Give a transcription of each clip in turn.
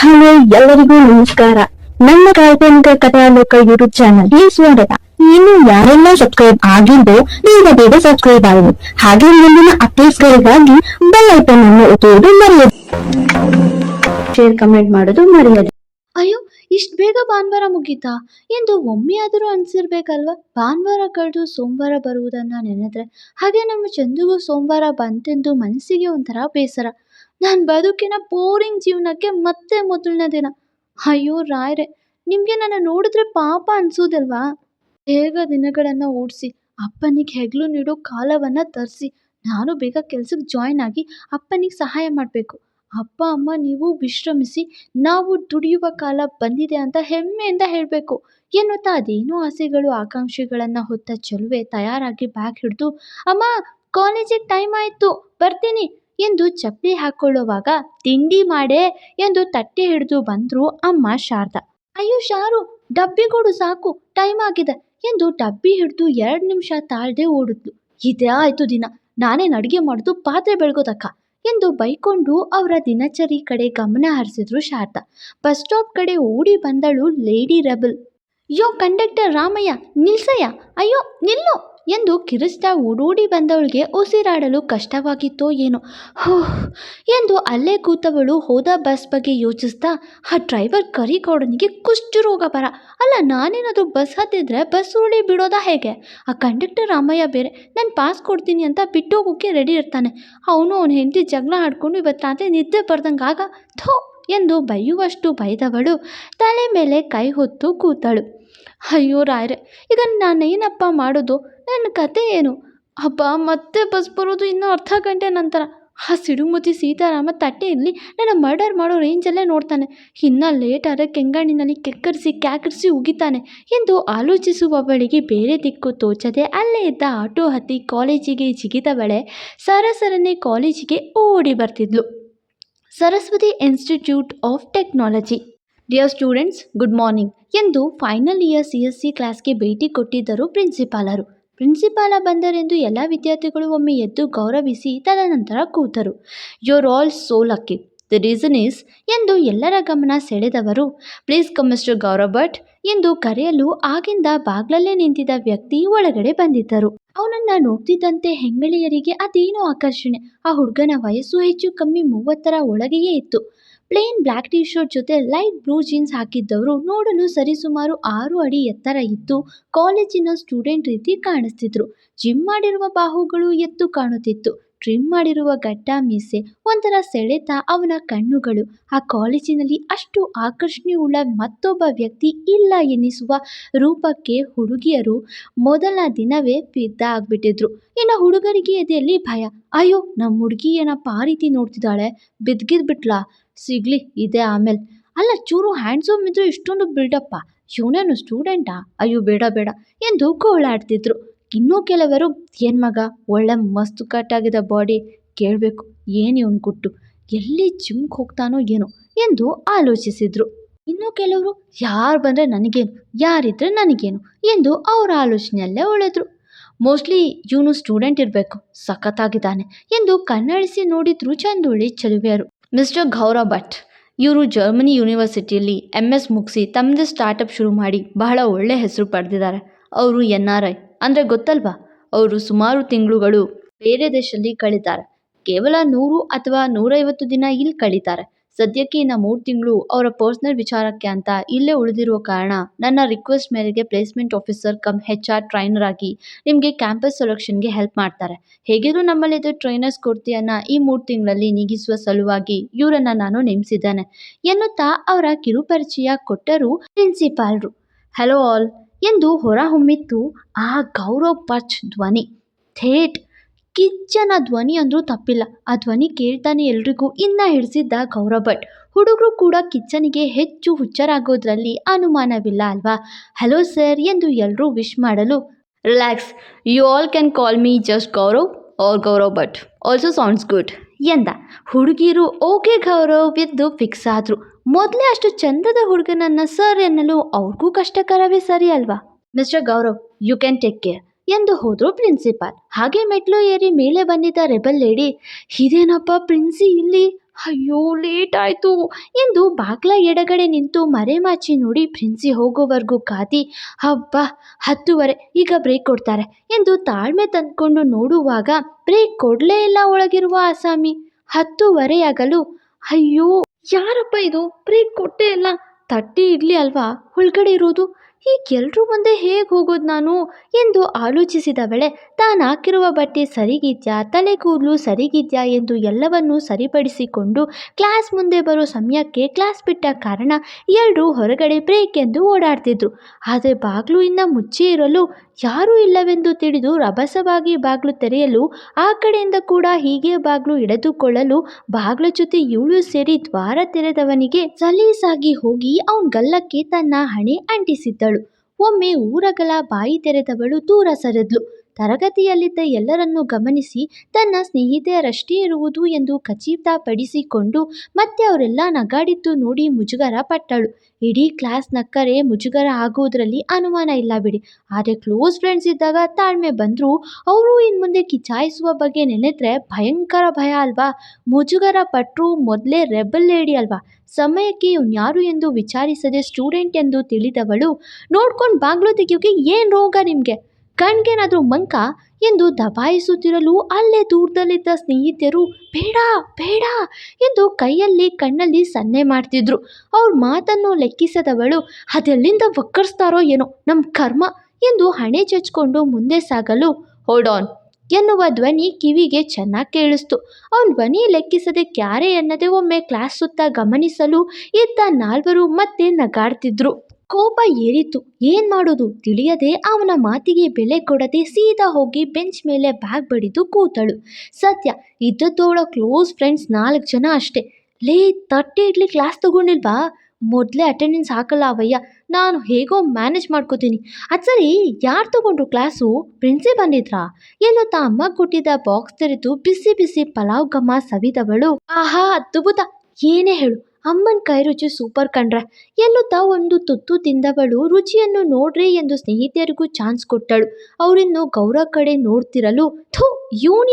Hello ಎಲ್ಲರಿಗೂ ನಮಸ್ಕಾರ. ನನ್ನ ಕಾಲ್ಪನಿಕ ಕಥಾಲೋಕ ಯೂಟ್ಯೂಬ್ ಚಾನಲ್ಗೆ ಸ್ವಾಗತ ಇನ್ನು ಯಾರೆಲ್ಲ ಸಬ್ಸ್ಕ್ರೈಬ್ ಆಗಿದ್ದು ಬೇಗ ಬೇಗ ಸಬ್ಸ್ಕ್ರೈಬ್ ಆಗಿ. ಹಾಗೆ ಮುಂದಿನ ಅಪ್ಡೇಟ್ಸ್ ಗಳಿಗಾಗಿ ಬೆಲ್ ಐಕನ್ ಅನ್ನು ಒತ್ತುವುದು ಮರೆಯದು ಶೇರ್ ಕಮೆಂಟ್ ಮಾಡೋದು ಮರೆಯದು. ಅಯ್ಯೋ, ಇಷ್ಟು ಬೇಗ ಭಾನುವಾರ ಮುಗೀತಾ? ಎಂದು ಒಮ್ಮೆ ಆದರೂ ಅನ್ಸಿರ್ಬೇಕಲ್ವಾ? ಭಾನುವಾರ ಕಳೆದು ಸೋಮವಾರ ಬರುವುದನ್ನ ನೆನೆದ್ರೆ ಹಾಗೆ ನಮ್ಮ ಚಂದುಗೂ ಸೋಮವಾರ ಬಂತೆಂದು ಮನಸ್ಸಿಗೆ ಒಂಥರ ಬೇಸರ. ನನ್ನ ಬದುಕಿನ ಬೋರಿಂಗ್ ಜೀವನಕ್ಕೆ ಮತ್ತೆ ಮೊದಲನೇ ದಿನ. ಅಯ್ಯೋ ರಾಯ್ರೆ, ನಿಮಗೆ ನನ್ನ ನೋಡಿದ್ರೆ ಪಾಪ ಅನ್ಸೋದಲ್ವಾ? ಬೇಗ ದಿನಗಳನ್ನು ಓಡಿಸಿ, ಅಪ್ಪನಿಗೆ ಹೆಗ್ಲು ನೀಡೋ ಕಾಲವನ್ನು ತರಿಸಿ. ನಾನು ಬೇಗ ಕೆಲ್ಸಕ್ಕೆ ಜಾಯ್ನ್ ಆಗಿ ಅಪ್ಪನಿಗೆ ಸಹಾಯ ಮಾಡಬೇಕು. ಅಪ್ಪ, ಅಮ್ಮ, ನೀವು ವಿಶ್ರಮಿಸಿ, ನಾವು ದುಡಿಯುವ ಕಾಲ ಬಂದಿದೆ ಅಂತ ಹೆಮ್ಮೆಯಿಂದ ಹೇಳಬೇಕು. ಎನ್ನುತ್ತಾ ಅದೇನೋ ಆಸೆಗಳು, ಆಕಾಂಕ್ಷೆಗಳನ್ನು ಹೊತ್ತ ಚೆಲುವೆ ತಯಾರಾಗಿ ಬ್ಯಾಗ್ ಹಿಡಿದು, ಅಮ್ಮ ಕಾಲೇಜಿಗೆ ಟೈಮ್ ಆಯಿತು, ಬರ್ತೀನಿ ಎಂದು ಚಪ್ಪಲಿ ಹಾಕ್ಕೊಳ್ಳೋವಾಗ ತಿಂಡಿ ಮಾಡೇ ಎಂದು ತಟ್ಟೆ ಹಿಡಿದು ಬಂದರು ಅಮ್ಮ ಶಾರದಾ. ಅಯ್ಯೋ ಶಾರು, ಡಬ್ಬಿ ಕೊಡು ಸಾಕು, ಟೈಮ್ ಆಗಿದೆ ಎಂದು ಡಬ್ಬಿ ಹಿಡಿದು ಎರಡು ನಿಮಿಷ ತಾಳ್ದೆ ಓಡಿದ್ಲು. ಇದೇ ಆಯ್ತು ದಿನ ನಾನೇನು ಅಡುಗೆ ಮಾಡೋದು ಪಾತ್ರೆ ಬೆಳಗೋದಕ್ಕ ಎಂದು ಬೈಕೊಂಡು ಅವರ ದಿನಚರಿ ಕಡೆ ಗಮನ ಹರಿಸಿದ್ರು ಶಾರದಾ. ಬಸ್ ಸ್ಟಾಪ್ ಕಡೆ ಓಡಿ ಬಂದಳು ಲೇಡಿ ರೆಬಲ್. ಯೋ ಕಂಡಕ್ಟರ್ ರಾಮಯ್ಯ, ನಿಲ್ಸಯ್ಯ, ಅಯ್ಯೋ ನಿಲ್ಲು. ಎಂದು ಕಿರಿಸ್ತಾ ಓಡೋಡಿ ಬಂದವಳಿಗೆ ಉಸಿರಾಡಲು ಕಷ್ಟವಾಗಿತ್ತೋ ಏನೋ. ಹೋ, ಎಂದು ಅಲ್ಲೇ ಕೂತವಳು ಹೋದ ಬಸ್ ಬಗ್ಗೆ ಯೋಚಿಸ್ತಾ, ಆ ಡ್ರೈವರ್ ಕರಿಗೌಡನಿಗೆ ರೋಗ ಬರ. ಅಲ್ಲ, ನಾನೇನಾದರೂ ಬಸ್ ಹತ್ತಿದ್ರೆ ಬಸ್ ಉರುಳಿ ಬಿಡೋದಾ ಹೇಗೆ? ಆ ಕಂಡಕ್ಟರ್ ರಾಮಯ್ಯ ಬೇರೆ. ನಾನು ಪಾಸ್ ಕೊಡ್ತೀನಿ ಅಂತ ಬಿಟ್ಟೋಗೋಕ್ಕೆ ರೆಡಿ ಇರ್ತಾನೆ. ಅವನು ಅವನ ಹೆಂಡತಿ ಜಗಳ ಆಡ್ಕೊಂಡು ಇವತ್ತು ರಾತ್ರಿ ನಿದ್ದೆ ಬರ್ದಂಗೆ ಆಗ. ಥೋ, ಎಂದು ಬೈಯುವಷ್ಟು ಬೈದವಳು ತಲೆ ಮೇಲೆ ಕೈ ಹೊತ್ತು ಕೂತಳು. ಅಯ್ಯೋ ರಾಯ್ರೆ, ಈಗ ನಾನೇನಪ್ಪ ಮಾಡೋದು? ನನ್ನ ಕತೆ ಏನು? ಅಪ್ಪ ಮತ್ತೆ ಬಸ್ ಬರೋದು ಇನ್ನೂ ಅರ್ಧ ಗಂಟೆ ನಂತರ. ಆ ಸಿಡುಮುತಿ ಸೀತಾರಾಮ ತಟ್ಟೆಯಲ್ಲಿ ನನ್ನ ಮರ್ಡರ್ ಮಾಡೋ ರೇಂಜಲ್ಲೇ ನೋಡ್ತಾನೆ. ಇನ್ನು ಲೇಟ್ ಆದರೆ ಕೆಂಗಣ್ಣಿನಲ್ಲಿ ಕೆಕ್ಕರಿಸಿ, ಕ್ಯಾಕರಿಸಿ ಉಗಿತಾನೆ ಎಂದು ಆಲೋಚಿಸುವವಳಿಗೆ ಬೇರೆ ದಿಕ್ಕು ತೋಚದೆ ಅಲ್ಲೇ ಇದ್ದ ಆಟೋ ಹತ್ತಿ ಕಾಲೇಜಿಗೆ ಜಿಗಿದವಳೆ ಸರಸರನೆ ಕಾಲೇಜಿಗೆ ಓಡಿ ಬರ್ತಿದ್ಲು. Saraswati institute of technology. Dear students, good morning ಎಂದು final year C S C ಕ್ಲಾಸ್ಗೆ ಭೇಟಿ ಕೊಟ್ಟಿದ್ದರು ಪ್ರಿನ್ಸಿಪಾಲರು. ಪ್ರಿನ್ಸಿಪಾಲ ಬಂದರೆಂದು ಎಲ್ಲ ವಿದ್ಯಾರ್ಥಿಗಳು ಒಮ್ಮೆ ಎದ್ದು ಗೌರವಿಸಿ ತದನಂತರ ಕೂತರು. You're all so lucky the reason is ಎಂದು ಎಲ್ಲರ ಗಮನ ಸೆಳೆದವರು please come mister Gaurav Bhat ಎಂದು ಕರೆಯಲು ಆಗಿಂದ ಬಾಗ್ಲಲ್ಲೇ ನಿಂತಿದ್ದ ವ್ಯಕ್ತಿ ಒಳಗಡೆ ಬಂದಿದ್ದರು. ಅವನನ್ನ ನೋಡ್ತಿದ್ದಂತೆ ಹೆಂಗಳೆಯರಿಗೆ ಅದೇನೋ ಆಕರ್ಷಣೆ. ಆ ಹುಡುಗನ ವಯಸ್ಸು ಹೆಚ್ಚು ಕಮ್ಮಿ ಮೂವತ್ತರ ಒಳಗೆಯೇ ಇತ್ತು. ಪ್ಲೇನ್ ಬ್ಲ್ಯಾಕ್ ಟೀ ಶರ್ಟ್ ಜೊತೆ ಲೈಟ್ ಬ್ಲೂ ಜೀನ್ಸ್ ಹಾಕಿದ್ದವರು ನೋಡಲು ಸರಿಸುಮಾರು ಆರು ಅಡಿ ಎತ್ತರ ಇದ್ದು ಕಾಲೇಜಿನ ಸ್ಟೂಡೆಂಟ್ ರೀತಿ ಕಾಣಿಸ್ತಿದ್ರು. ಜಿಮ್ ಮಾಡಿರುವ ಬಾಹುಗಳು ಎತ್ತು ಕಾಣುತ್ತಿತ್ತು. ಟ್ರಿಮ್ ಮಾಡಿರುವ ಗಡ್ಡ ಮೀಸೆ ಒಂಥರ ಸೆಳೆತ ಅವನ ಕಣ್ಣುಗಳು. ಆ ಕಾಲೇಜಿನಲ್ಲಿ ಅಷ್ಟು ಆಕರ್ಷಣೆಯುಳ್ಳ ಮತ್ತೊಬ್ಬ ವ್ಯಕ್ತಿ ಇಲ್ಲ ಎನ್ನಿಸುವ ರೂಪಕ್ಕೆ ಹುಡುಗಿಯರು ಮೊದಲ ದಿನವೇ ಬಿದ್ದ ಆಗ್ಬಿಟ್ಟಿದ್ರು. ಇನ್ನು ಹುಡುಗರಿಗೆ ಎದೆಯಲ್ಲಿ ಭಯ. ಅಯ್ಯೋ, ನಮ್ಮ ಹುಡುಗಿ ಏನಪ್ಪ ಆ ರೀತಿ ನೋಡ್ತಿದ್ದಾಳೆ? ಬಿದ್ಗಿದ್ಬಿಟ್ಲಾ ಸಿಗ್ಲಿ, ಇದೆ ಆಮೇಲೆ. ಅಲ್ಲ, ಚೂರು ಹ್ಯಾಂಡ್ಸಮ್ ಇದ್ರೂ ಇಷ್ಟೊಂದು ಬಿಲ್ಡಪ್ಪ ಇವನೇನು ಸ್ಟೂಡೆಂಟಾ ಅಯ್ಯೋ, ಬೇಡ ಬೇಡ ಎಂದು ಗೋಳಾಡ್ತಿದ್ರು. ಇನ್ನೂ ಕೆಲವರು, ಏನು ಮಗ, ಒಳ್ಳೆ ಮಸ್ತು ಕಟ್ಟಾಗಿದ್ದ ಬಾಡಿ ಕೇಳಬೇಕು, ಏನು ಇವನು ಗುಟ್ಟು, ಎಲ್ಲಿ ಜಿಮ್ಗೆ ಹೋಗ್ತಾನೋ ಏನೋ ಎಂದು ಆಲೋಚಿಸಿದರು. ಇನ್ನು ಕೆಲವರು, ಯಾರು ಬಂದರೆ ನನಗೇನು, ಯಾರಿದ್ರೆ ನನಗೇನು ಎಂದು ಅವರ ಆಲೋಚನೆಯಲ್ಲೇ ಉಳಿದ್ರು. ಮೋಸ್ಟ್ಲಿ ಇವನು ಸ್ಟೂಡೆಂಟ್ ಇರಬೇಕು, ಸಖತ್ತಾಗಿದ್ದಾನೆ ಎಂದು ಕಣ್ಣಳಿಸಿ ನೋಡಿದ್ರು ಚಂದುಳ್ಳಿ ಚಲುವೆಯರು. ಮಿಸ್ಟರ್ ಗೌರವ್ ಭಟ್, ಇವರು ಜರ್ಮನಿ ಯೂನಿವರ್ಸಿಟಿಯಲ್ಲಿ ಎಂ ಎಸ್ ಮುಗಿಸಿ ತಮ್ಮದೇ ಸ್ಟಾರ್ಟಪ್ ಶುರು ಮಾಡಿ ಬಹಳ ಒಳ್ಳೆಯ ಹೆಸರು ಪಡೆದಿದ್ದಾರೆ. ಅವರು ಎನ್ ಆರ್ ಐ ಅಂದರೆ ಗೊತ್ತಲ್ವಾ? ಅವರು ಸುಮಾರು ತಿಂಗಳುಗಳು ಬೇರೆ ದೇಶದಲ್ಲಿ ಕಳೀತಾರೆ. ಕೇವಲ ನೂರು ಅಥವಾ ನೂರೈವತ್ತು ದಿನ ಇಲ್ಲಿ ಕಳೀತಾರೆ. ಸದ್ಯಕ್ಕೆ ಇನ್ನು ಮೂರು ತಿಂಗಳು ಅವರ ಪರ್ಸ್ನಲ್ ವಿಚಾರಕ್ಕೆ ಅಂತ ಇಲ್ಲೇ ಉಳಿದಿರುವ ಕಾರಣ ನನ್ನ ರಿಕ್ವೆಸ್ಟ್ ಮೇರೆಗೆ placement officer cum H R trainer ಆಗಿ ನಿಮಗೆ ಕ್ಯಾಂಪಸ್ ಸೆಲೆಕ್ಷನ್ಗೆ ಹೆಲ್ಪ್ ಮಾಡ್ತಾರೆ. ಹೇಗಿದ್ರು ನಮ್ಮಲ್ಲಿದ್ದ ಟ್ರೈನರ್ಸ್ ಕೊರತೆಯನ್ನು ಈ ಮೂರು ತಿಂಗಳಲ್ಲಿ ನೀಗಿಸುವ ಸಲುವಾಗಿ ಇವರನ್ನು ನಾನು ನೇಮಿಸಿದ್ದೇನೆ ಎನ್ನುತ್ತಾ ಅವರ ಕಿರುಪರಿಚಯ ಕೊಟ್ಟರು ಪ್ರಿನ್ಸಿಪಾಲ್ರು. ಹಲೋ ಆಲ್ ಎಂದು ಹೊರಹೊಮ್ಮಿತು ಆ ಗೌರವ್ ಪಚ್ ಧ್ವನಿ. ಥೇಟ್! ಕಿಚ್ಚನ ಧ್ವನಿ ಅಂದರೂ ತಪ್ಪಿಲ್ಲ. ಆ ಧ್ವನಿ ಕೇಳ್ತಾನೆ ಎಲ್ರಿಗೂ ಇನ್ನ ಹಿಡಿಸಿದ್ದ ಗೌರವ್ ಭಟ್. ಹುಡುಗರು ಕೂಡ ಕಿಚ್ಚನಿಗೆ ಹೆಚ್ಚು ಹುಚ್ಚರಾಗೋದ್ರಲ್ಲಿ ಅನುಮಾನವಿಲ್ಲ ಅಲ್ವಾ? ಹಲೋ ಸರ್ ಎಂದು ಎಲ್ಲರೂ ವಿಶ್ ಮಾಡಲು. Relax. You all can call me just Gaurav, or Gaurav Bhat. Also sounds good. ಎಂದ. ಹುಡುಗಿರು ಓಕೆ ಗೌರವ್ ಎದ್ದು ಫಿಕ್ಸ್ ಆದರು. ಮೊದಲೇ ಅಷ್ಟು ಚಂದದ ಹುಡುಗನನ್ನ ಸರ್ ಎನ್ನಲು ಅವ್ರಿಗೂ ಕಷ್ಟಕರವೇ ಸರಿ ಅಲ್ವಾ? Mister Gaurav you can take care ಎಂದು ಹೋದರು ಪ್ರಿನ್ಸಿಪಾಲ್ ಹಾಗೆ ಮೆಟ್ಲು ಏರಿ ಮೇಲೆ ಬಂದಿದ್ದ ರೆಬಲ್ ಲೇಡಿ ಇದೇನಪ್ಪ ಪ್ರಿನ್ಸಿ ಇಲ್ಲಿ? ಅಯ್ಯೋ ಲೇಟ್ ಆಯಿತು. ಎಂದು ಬಾಗ್ಲ ಎಡಗಡೆ ನಿಂತು ಮರೆಮಾಚಿ ನೋಡಿ ಪ್ರಿನ್ಸಿ ಹೋಗೋವರೆಗೂ ಕಾದಿ ಹಬ್ಬ, ಹತ್ತುವರೆ, ಈಗ ಬ್ರೇಕ್ ಕೊಡ್ತಾರೆ ಎಂದು ತಾಳ್ಮೆ ತಂದ್ಕೊಂಡು ನೋಡುವಾಗ ಬ್ರೇಕ್ ಕೊಡಲೇ ಇಲ್ಲ ಒಳಗಿರುವ ಆಸಾಮಿ. ಹತ್ತುವರೆಯಾಗಲು, ಅಯ್ಯೋ, ಯಾರಪ್ಪ ಇದು? ಬ್ರೇಕ್ ಕೊಟ್ಟೇ ಇಲ್ಲ. ತಟ್ಟಿ ಇಡ್ಲಿ ಅಲ್ವಾ? ಒಳಗಡೆ ಇರೋದು? ಈಗ ಎಲ್ರೂ ಮುಂದೆ ಹೇಗೆ ಹೋಗೋದು ನಾನು ಎಂದು ಆಲೋಚಿಸಿದ ವೇಳೆ ತಾನು ಹಾಕಿರುವ ಬಟ್ಟೆ ಸರಿಗಿದ್ಯಾ ತಲೆ ಕೂದಲು ಸರಿಗಿದ್ಯಾ ಎಂದು ಎಲ್ಲವನ್ನೂ ಸರಿಪಡಿಸಿಕೊಂಡು ಕ್ಲಾಸ್ ಮುಂದೆ ಬರೋ ಸಮಯಕ್ಕೆ ಕ್ಲಾಸ್ ಬಿಟ್ಟ ಕಾರಣ ಎಲ್ಲರೂ ಹೊರಗಡೆ ಬ್ರೇಕ್ ಎಂದು ಓಡಾಡ್ತಿದ್ರು. ಆದರೆ ಬಾಗಿಲು ಇನ್ನು ಮುಚ್ಚಿ ಇರಲು ಯಾರೂ ಇಲ್ಲವೆಂದು ತಿಳಿದು ರಭಸವಾಗಿ ಬಾಗಿಲು ತೆರೆಯಲು, ಆ ಕಡೆಯಿಂದ ಕೂಡ ಹೀಗೆ ಬಾಗಿಲು ಎಳೆದುಕೊಳ್ಳಲು ಬಾಗಿಲ ಜೊತೆ ಇವಳು ಸೇರಿ ದ್ವಾರ ತೆರೆದವನಿಗೆ ಸಲೀಸಾಗಿ ಹೋಗಿ ಅವನ ಗಲ್ಲಕ್ಕೆ ತನ್ನ ಹಣೆ ಅಂಟಿಸಿದ್ದಳು. ಒಮ್ಮೆ ಊರಗಲ ಬಾಯಿ ತೆರೆದವಳು ದೂರ ಸರಿದ್ಲು. ತರಗತಿಯಲ್ಲಿದ್ದ ಎಲ್ಲರನ್ನೂ ಗಮನಿಸಿ ತನ್ನ ಸ್ನೇಹಿತೆಯರಷ್ಟೇ ಇರುವುದು ಎಂದು ಖಚಿತಪಡಿಸಿಕೊಂಡು ಮತ್ತೆ ಅವರೆಲ್ಲ ನಗಾಡಿದ್ದು ನೋಡಿ ಮುಜುಗರ ಪಟ್ಟಳು. ಇಡೀ ಕ್ಲಾಸ್ ನಕ್ಕರೆ ಮುಜುಗರ ಆಗುವುದರಲ್ಲಿ ಅನುಮಾನ ಇಲ್ಲ ಬಿಡಿ. ಆದರೆ ಕ್ಲೋಸ್ ಫ್ರೆಂಡ್ಸ್ ಇದ್ದಾಗ ತಾಳ್ಮೆ ಬಂದರೂ ಅವರು ಇನ್ನು ಮುಂದೆ ಕಿಚಾಯಿಸುವ ಬಗ್ಗೆ ನೆನೆದ್ರೆ ಭಯಂಕರ ಭಯ ಅಲ್ವಾ? ಮುಜುಗರ ಪಟ್ಟರು ಮೊದಲೇ ರೆಬಲ್ ಲೇಡಿ ಅಲ್ವಾ? ಸಮಯಕ್ಕೆ ಇವನ್ಯಾರು ಎಂದು ವಿಚಾರಿಸದೆ ಸ್ಟೂಡೆಂಟ್ ಎಂದು ತಿಳಿದವಳು, ನೋಡ್ಕೊಂಡು ಬಾಗ್ಲು ತೆಗಿಯೋಕೆ ಏನು ರೋಗ ನಿಮಗೆ? ಕಣ್ಗೇನಾದರೂ ಮಂಕ ಎಂದು ದಬಾಯಿಸುತ್ತಿರಲು ಅಲ್ಲೇ ದೂರದಲ್ಲಿದ್ದ ಸ್ನೇಹಿತರು ಬೇಡ ಬೇಡ ಎಂದು ಕೈಯಲ್ಲಿ ಕಣ್ಣಲ್ಲಿ ಸನ್ನೆ ಮಾಡ್ತಿದ್ರು. ಅವ್ರ ಮಾತನ್ನು ಲೆಕ್ಕಿಸದವಳು, ಅದೆಲ್ಲಿಂದ ಒಕ್ಕರಿಸ್ತಾರೋ ಏನೋ ನಮ್ಮ ಕರ್ಮ ಎಂದು ಹಣೆ ಚಚ್ಕೊಂಡು ಮುಂದೆ ಸಾಗಲು ಹೋಡೋನ್ ಎನ್ನುವ ಧ್ವನಿ ಕಿವಿಗೆ ಚೆನ್ನಾಗಿ ಕೇಳಿಸ್ತು. ಅವನ ಧ್ವನಿ ಲೆಕ್ಕಿಸದೆ ಕ್ಯಾರೆ ಎನ್ನದೆ ಒಮ್ಮೆ ಕ್ಲಾಸ್ ಸುತ್ತ ಗಮನಿಸಲು ಇದ್ದ ನಾಲ್ವರು ಮತ್ತೆ ನಗಾಡ್ತಿದ್ರು. ಕೋಪ ಏರಿತು. ಏನ್ ಮಾಡೋದು? ತಿಳಿಯದೆ ಅವನ ಮಾತಿಗೆ ಬೆಲೆ ಕೊಡದೆ ಸೀದಾ ಹೋಗಿ ಬೆಂಚ್ ಮೇಲೆ ಬ್ಯಾಗ್ ಬಡಿದು ಕೂತಳು. ಸತ್ಯ, ಇದ್ದದ್ದೋಳ ಕ್ಲೋಸ್ ಫ್ರೆಂಡ್ಸ್ ನಾಲ್ಕು ಜನ ಅಷ್ಟೇ. ಲೇ, ತಟ್ಟೆ ಇಡ್ಲಿ ಕ್ಲಾಸ್ ತಗೊಂಡಿಲ್ವಾ? ಮೊದಲೇ ಅಟೆಂಡೆನ್ಸ್ ಹಾಕಲ್ಲ ಅವಯ್ಯ. ನಾನು ಹೇಗೋ ಮ್ಯಾನೇಜ್ ಮಾಡ್ಕೋತೀನಿ. ಅದು ಸರಿ, ಯಾರು ತಗೊಂಡ್ರು ಕ್ಲಾಸು? ಪ್ರಿನ್ಸಿ ಬಂದಿದ್ರಾ? ತಾ ಅಮ್ಮ ಕೊಟ್ಟಿದ್ದ ಬಾಕ್ಸ್ ತೆರೆದು ಬಿಸಿ ಬಿಸಿ ಪಲಾವ್ ಗಮ್ಮ ಸವಿದವಳು. ಆಹಾ, ಅದ್ಭುತ! ಏನೇ ಹೇಳು. ಅಮ್ಮನ ಕೈ ರುಚಿ ಸೂಪರ್ ಕಣ್ರೆ. ಎನ್ನುತ್ತಾ ಒಂದು ತುತ್ತು ತಿಂದವಳು ರುಚಿಯನ್ನು ನೋಡ್ರಿ ಎಂದು ಸ್ನೇಹಿತೆಯರಿಗೂ ಚಾನ್ಸ್ ಕೊಟ್ಟಳು. ಅವರಿನ್ನು ಗೌರವ ಕಡೆ ನೋಡ್ತಿರಲು, ಥೂ, ಇವನು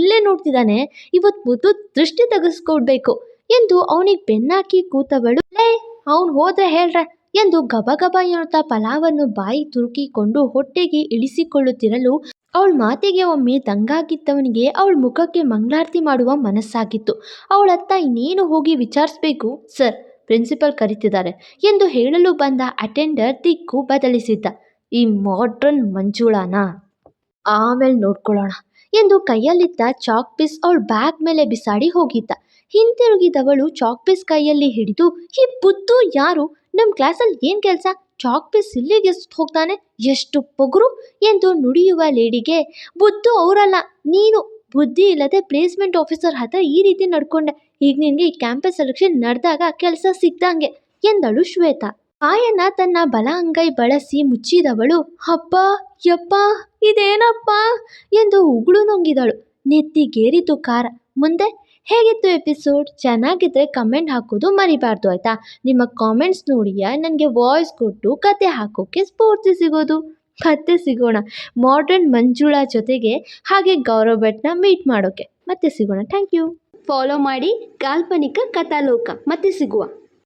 ಇಲ್ಲೇ ನೋಡ್ತಿದ್ದಾನೆ ಇವತ್ತು ಮುದ್ದು ದೃಷ್ಟಿ ತೆಗೆಸ್ಕೊಡ್ಬೇಕು ಎಂದು ಅವನಿಗೆ ಬೆನ್ನಾಕಿ ಕೂತವಳು. ಲೇ, ಅವನು ಹೋದ್ರೆ ಹೇಳ್ರೆ ಎಂದು ಗಬಗಬ ಎನ್ನುತ್ತಾ ಪಲಾವನ್ನು ಬಾಯಿ ತುರುಕಿಕೊಂಡು ಹೊಟ್ಟೆಗೆ ಇಳಿಸಿಕೊಳ್ಳುತ್ತಿರಲು ಅವಳ ಮಾತಿಗೆ ಒಮ್ಮೆ ದಂಗಾಗಿದ್ದವನಿಗೆ ಅವಳ ಮುಖಕ್ಕೆ ಮಂಗಳಾರತಿ ಮಾಡುವ ಮನಸ್ಸಾಗಿತ್ತು. ಅವಳತ್ತ ಇನ್ನೇನು ಹೋಗಿ ವಿಚಾರಿಸ್ಬೇಕು? ಸರ್, ಪ್ರಿನ್ಸಿಪಲ್ ಕರೀತಿದ್ದಾರೆ ಎಂದು ಹೇಳಲು ಬಂದ ಅಟೆಂಡರ್ ದಿಕ್ಕು ಬದಲಿಸಿದ್ದ. ಈ ಮಾಡ್ರನ್ ಮಂಜುಳಾನ? ಆಮೇಲೆ ನೋಡ್ಕೊಳ್ಳೋಣ ಎಂದು ಕೈಯಲ್ಲಿದ್ದ ಚಾಕ್ ಪೀಸ್ ಅವಳ ಬ್ಯಾಗ್ ಮೇಲೆ ಬಿಸಾಡಿ ಹೋಗಿದ್ದ. ಹಿಂತಿರುಗಿದವಳು ಚಾಕ್ ಪೀಸ್ ಕೈಯಲ್ಲಿ ಹಿಡಿದು, ಈ ಬುದ್ದು ಯಾರು? ನಮ್ಮ ಕ್ಲಾಸಲ್ಲಿ ಏನು ಕೆಲಸ? ಚಾಕ್ ಪೀಸ್ ಇಲ್ಲಿಗೆ ಸುತ್ ಹೋಗ್ತಾನೆ? ಎಷ್ಟು ಪೊಗರು ಎಂದು ನುಡಿಯುವ ಲೇಡಿಗೆ, ಬುದ್ಧು ಅವರಲ್ಲ, ನೀನು ಬುದ್ಧಿ ಇಲ್ಲದೆ ಪ್ಲೇಸ್ಮೆಂಟ್ ಆಫೀಸರ್ ಹತ್ರ ಈ ರೀತಿ ನಡ್ಕೊಂಡೆ. ಈಗ ನಿನಗೆ ಈ ಕ್ಯಾಂಪಸ್ ಸೆಲೆಕ್ಷನ್ ನಡೆದಾಗ ಕೆಲಸ ಸಿಕ್ದಂಗೆ ಎಂದಳು ಶ್ವೇತಾ. ಕಾಯನ್ನ ತನ್ನ ಬಲ ಅಂಗೈ ಬಳಸಿ ಮುಚ್ಚಿದವಳು, ಅಪ್ಪ, ಯಪ್ಪ, ಇದೇನಪ್ಪ? ಎಂದು ಉಗುಳು ನುಂಗಿದಳು. ನೆತ್ತಿಗೇರಿತು ಕಾರ. ಮುಂದೆ ಹೇಗಿತ್ತು ಎಪಿಸೋಡ್ ಚೆನ್ನಾಗಿದ್ರೆ ಕಮೆಂಟ್ ಹಾಕೋದು ಮರಿಬಾರ್ದು, ಆಯ್ತಾ? ನಿಮ್ಮ ಕಾಮೆಂಟ್ಸ್ ನೋಡಿಯಾ ನನಗೆ ವಾಯ್ಸ್ ಕೊಟ್ಟು ಕತೆ ಹಾಕೋಕ್ಕೆ ಸ್ಫೂರ್ತಿ ಸಿಗೋದು. ಮತ್ತೆ ಸಿಗೋಣ ಮಾಡ್ರನ್ ಮಂಜುಳಾ ಜೊತೆಗೆ ಹಾಗೆ ಗೌರವ್ ಭಟ್ನ ಮೀಟ್ ಮಾಡೋಕೆ. ಮತ್ತೆ ಸಿಗೋಣ ಥ್ಯಾಂಕ್ ಯು ಫಾಲೋ ಮಾಡಿ ಕಾಲ್ಪನಿಕ ಕಥಾಲೋಕ. ಮತ್ತೆ ಸಿಗುವ.